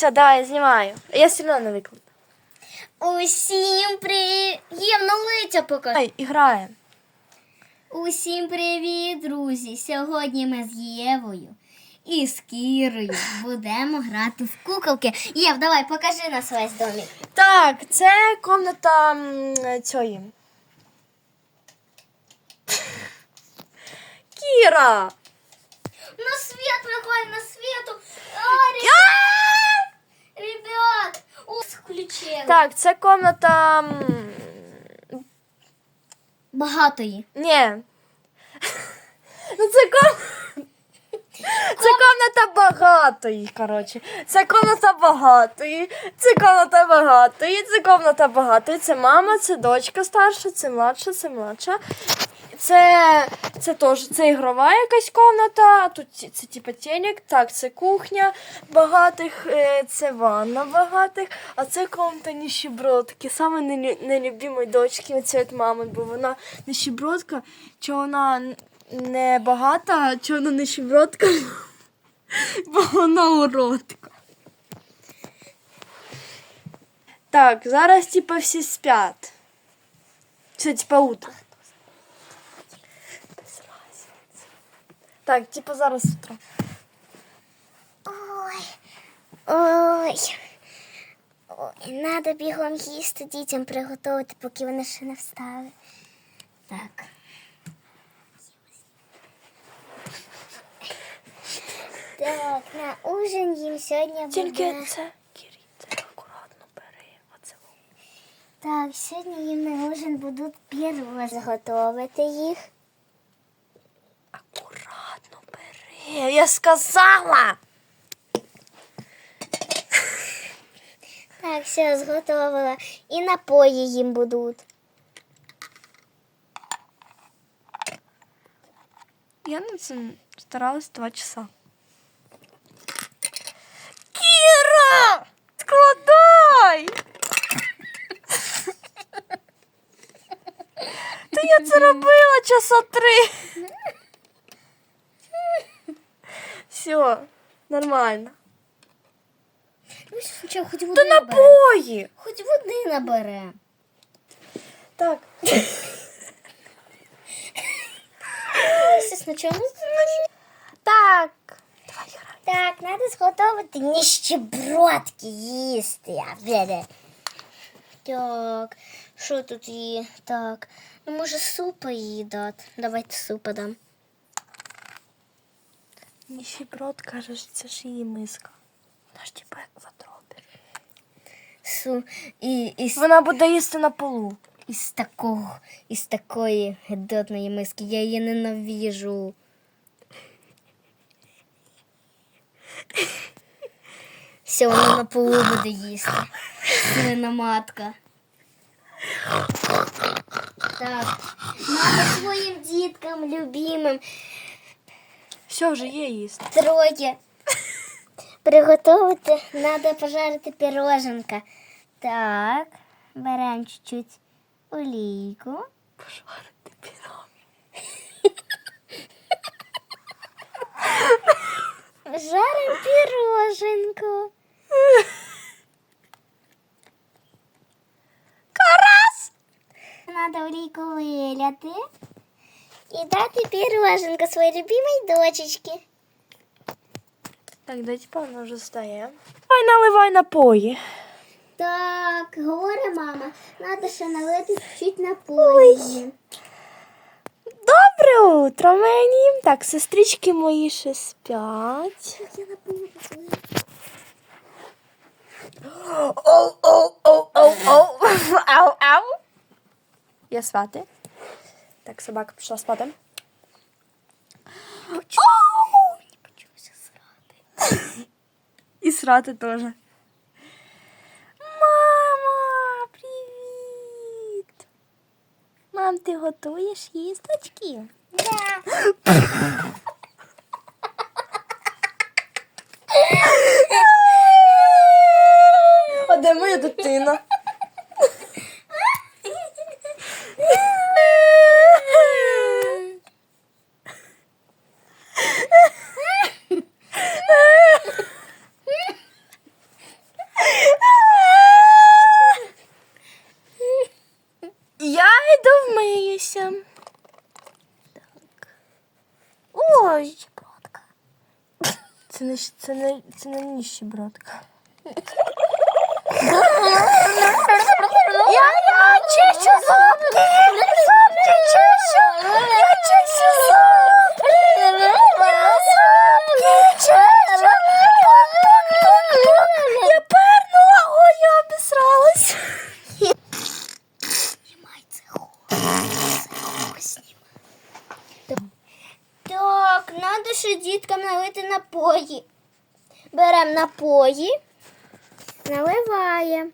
Все, давай, знімаю. Я все одно не викладу. Усім привіт! Євно лиця покажи. Ай, граємо. Усім привіт, друзі! Сьогодні ми з Євою і з Кірою будемо грати в куколки. Єв, давай, покажи нас весь домик. Так, це комната м, цієї. Кіра! Так, це комната. Багатої. Ні. Ну це ком... Це комната багатої, коротше. Це комната багатої, це комната багатої, це комната багатої. Це мама, це дочка старша, це младша, це младша. Це, це теж це ігрова якась комната, тут це типу телек, так, це кухня багатих, е, це ванна багатих, а це комната ніщебродки. Саме нелю- нелюбимої дочки це від мами, бо вона ніщебродка, чи вона не багата, чи вона ніщебродка, бо вона уродка. Так, зараз типа всі спять. Це типа утро. Так, типа зараз утро. Ой. Ой. Ой, надо бігом їсти дітям приготувати, поки вони ще не встали. Так. Так, на ужин їм сьогодні буде. Тільки це Кірі, це акуратно бери. Оце. Так, сьогодні їм на ужин будуть піроги. Зготовити їх. Акуратно бери. Я сказала. Так, все, зготовила. І напої їм будуть. Я на цим старалась два часа. Кіра! Складай! Та я це робила часа три. Все, нормально. Ну, спочатку хоч води Та набере. напої! Хоч води набере. Так. Ось спочатку. Так. Давай, Яра. Так, треба зготовити ніщебродки їсти. А, бля-бля. Так, що тут є? Так, ну може супа їй дати. Давайте супа дам. Ніщеброд каже, що це ж її миска. Вона ж типу як ватробір. Су і, і, з- Вона буде їсти на полу. із такого, із такої гидотної миски. Я її ненавижу. Все, вона на полу буде їсти. Свина матка. Так, надо своїм діткам, любимим, Все, вже є їсти. троє. Приготувати треба пожарити піроженка. Так, беремо чуть-чуть олійку. Пожарити пірог. Жарим піроженку. Карас! Надо олійку виляти і дати піроженка своїй любимій дочечці. Так, типа вона вже стає. Давай наливай напої. Так, говорить мама, треба ще налити чуть напої. Добре утро мені. Так, сестрички мої ще спять. Я напою. Оу, оу, оу, оу, оу. Ау, ау. Я спати. Так, собака пішла спати. Почуся срати. І срати теж. Мама, привіт! Мам, ти готуєш їсточки? Да. А де моя дитина? Я йду вмиюся. Так. Ой, бродка. Це не, це не, це не ніщебродка. Треба ще діткам налити напої. Беремо напої, наливаємо.